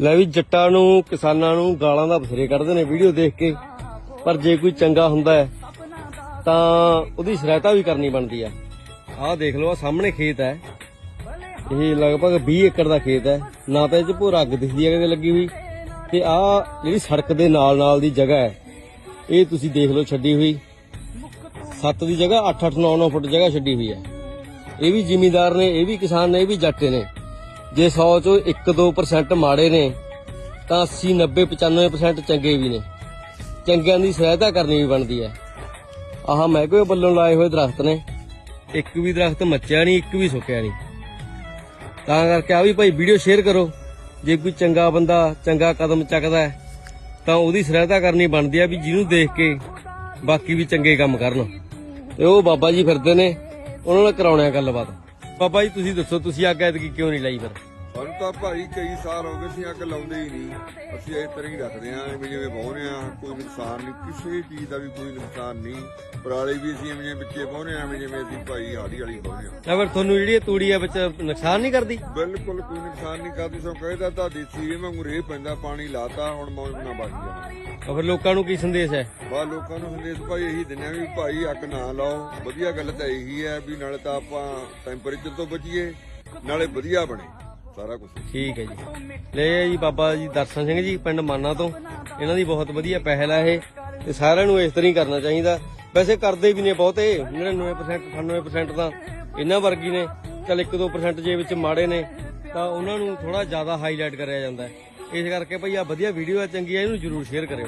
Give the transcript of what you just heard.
ਲੈ ਵੀ ਜੱਟਾਂ ਨੂੰ, ਕਿਸਾਨਾਂ ਨੂੰ ਗਾਲਾਂ ਦਾ ਬਸਰੇ ਕੱਢਦੇ ਨੇ ਵੀਡੀਓ ਦੇਖ ਕੇ। ਪਰ ਜੇ ਕੋਈ ਚੰਗਾ ਹੁੰਦਾ ਹੈ, ਤਾਂ ਉਹਦੀ ਸਹਾਇਤਾ ਵੀ ਕਰਨੀ ਬਣਦੀ ਆ ਆਹ ਦੇਖ ਲਓ ਆ ਸਾਹਮਣੇ ਖੇਤ ਹੈ। ਇਹ ਲਗਭਗ 20 ਏਕੜ ਦਾ ਖੇਤ ਹੈ। ਨਾ ਤਾਂ ਇਹ ਚ ਭੋ ਰੱਗ ਦਿਖਦੀ ਹੈ ਕਿਤੇ ਲੱਗੀ ਹੋਈ। ਤੇ ਆਹ ਜਿਹੜੀ ਸੜਕ ਦੇ ਨਾਲ ਨਾਲ ਦੀ ਜਗ੍ਹਾ ਹੈ, ਇਹ ਤੁਸੀਂ ਦੇਖ ਲਓ ਛੱਡੀ ਹੋਈ। 7 ਦੀ ਜਗ੍ਹਾ 8 8 9 9 ਫੁੱਟ ਜਗ੍ਹਾ ਛੱਡੀ ਹੋਈ ਹੈ। ਇਹ ਵੀ ਜ਼ਿਮੀਦਾਰ ਨੇ, ਇਹ ਵੀ ਕਿਸਾਨ ਨੇ, ਇਹ ਵੀ ਜੱਟ ਨੇ। ਜੇ 100 ਚੋਂ 1-2% ਮਾੜੇ ਨੇ, ਤਾਂ 80 90 95% ਚੰਗੇ ਵੀ ਨੇ। ਚੰਗਿਆਂ ਦੀ ਸਹਾਇਤਾ ਕਰਨੀ ਵੀ ਬਣਦੀ ਹੈ। ਆਹ ਮਹਿਕਮੇ ਵੱਲੋਂ ਲਾਏ ਹੋਏ ਦਰਖਤ ਨੇ? ਇੱਕ ਵੀ ਦਰਖਤ ਮੱਚਿਆ ਨਹੀਂ, ਇੱਕ ਵੀ ਸੁੱਕਿਆ ਨਹੀਂ। ਤਾਂ ਕਰਕੇ ਆ ਵੀ ਭਾਈ ਵੀਡੀਓ ਸ਼ੇਅਰ ਕਰੋ। ਜੇ ਕੋਈ ਚੰਗਾ ਬੰਦਾ ਚੰਗਾ ਕਦਮ ਚੱਕਦਾ ਤਾਂ ਉਹਦੀ ਸਹਾਇਤਾ ਕਰਨੀ ਬਣਦੀ ਆ ਵੀ ਜਿਹਨੂੰ ਦੇਖ ਕੇ ਬਾਕੀ ਵੀ ਚੰਗੇ ਕੰਮ ਕਰਨ। ਤੇ ਉਹ ਬਾਬਾ ਜੀ ਫਿਰਦੇ ਨੇ, ਉਹਨਾਂ ਨਾਲ ਕਰਾਉਣਾ ਹੈ ਗੱਲਬਾਤ। ਬਾਬਾ ਜੀ ਤੁਸੀਂ ਦੱਸੋ ਤੁਸੀਂ ਅੱਗ ਐਤਕੀ ਕਿਉਂ ਨਹੀਂ ਲਾਈ ਫਿਰ? ਸਾਨੂੰ ਤਾਂ ਭਾਈ ਕਈ ਸਾਲ ਹੋ ਗਏ ਸੀ ਅੱਗ ਲਾਉਂਦੇ ਹੀ ਨਹੀਂ। ਅਸੀਂ ਇਸ ਤਰ੍ਹਾਂ ਹੀ ਰੱਖਦੇ ਆਂ ਐਵੇਂ ਜਿਵੇਂ ਵਾਹੁੰਦੇ ਆ ਕੋਈ ਨੁਕਸਾਨ ਨਹੀਂ। ਕਿਸੇ ਚੀਜ਼ ਦਾ ਵੀ ਕੋਈ ਨੁਕਸਾਨ ਨਹੀਂ। ਪਰਾਲੀ ਵੀ ਅਸੀਂ ਐਵੇਂ ਵਿੱਚੇ ਵਾਹੁੰਦੇ ਆਂ ਜਿਵੇਂ ਅਸੀਂ ਭਾਈ ਹਾੜੀ ਵਾਲੀ ਵਾਹੁੰਦੇ ਆਂ ਤਾਂ ਫਿਰ ਤੁਹਾਨੂੰ ਜਿਹੜੀ ਇਹ ਤੂੜੀ ਆ ਵਿੱਚ ਨੁਕਸਾਨ ਨਹੀਂ ਕਰਦੀ? ਬਿਲਕੁਲ ਕੋਈ ਨੁਕਸਾਨ ਨਹੀਂ ਕਰਦੀ ਸੋ ਕਹਿੰਦਾ ਤਾਂ ਦੇਸੀ ਇਹ ਵਾਂਗੂ ਰੇਹ ਪੈਂਦਾ ਪਾਣੀ ਲਾਤਾ ਹੁਣ ਮੌਜ ਨਾ ਬਾਕੀ ਆ ਤਾਂ ਫਿਰ ਲੋਕਾਂ ਨੂੰ ਕੀ ਸੰਦੇਸ਼ ਹੈ? ਬਾ ਲੋਕਾਂ ਨੂੰ ਸੰਦੇਸ਼ ਭਾਈ ਇਹੀ ਦਿੰਦੇ ਆ ਵੀ ਭਾਈ ਅੱਗ ਨਾ ਲਾਓ। ਵਧੀਆ ਗੱਲ ਤਾਂ ਇਹੀ ਹੈ ਵੀ ਨਾਲੇ ਤਾਂ ਆਪਾਂ ਟੈਂਪਰੇਚਰ ਤੋਂ ਬਚੀਏ ਨਾਲੇ ਵਧੀਆ ਬਣੇ। ਸਾਰਾ ਕੁਝ ਠੀਕ ਹੈ ਜੀ। ਲੈ ਇਹ ਜੀ ਬਾਬਾ ਜੀ ਦਰਸ਼ਨ ਸਿੰਘ ਜੀ, ਪਿੰਡ ਮਾਨਾ ਤੋਂ। ਇਹਨਾਂ ਦੀ ਬਹੁਤ ਵਧੀਆ ਪਹਿਲ ਹੈ ਇਹ। ਤੇ ਸਾਰਿਆਂ ਨੂੰ ਇਸ ਤਰ੍ਹਾਂ ਹੀ ਕਰਨਾ ਚਾਹੀਦਾ। ਵੈਸੇ ਕਰਦੇ ਵੀ ਨੇ ਬਹੁਤੇ 99% 98% ਤਾਂ ਇਹਨਾਂ ਵਰਗੀ ਨੇ। ਚਲ 1-2% ਜੇ ਵਿੱਚ ਮਾੜੇ ਨੇ, ਤਾਂ ਉਹਨਾਂ ਨੂੰ ਥੋੜਾ ਜ਼ਿਆਦਾ ਹਾਈਲਾਈਟ ਕਰਿਆ ਜਾਂਦਾ। ਇਸ ਕਰਕੇ ਭਈ ਆ ਵਧੀਆ ਵੀਡੀਓ ਹੈ ਚੰਗੀ ਹੈ ਇਹਨੂੰ ਜਰੂਰ ਸ਼ੇਅਰ ਕਰਿਓ।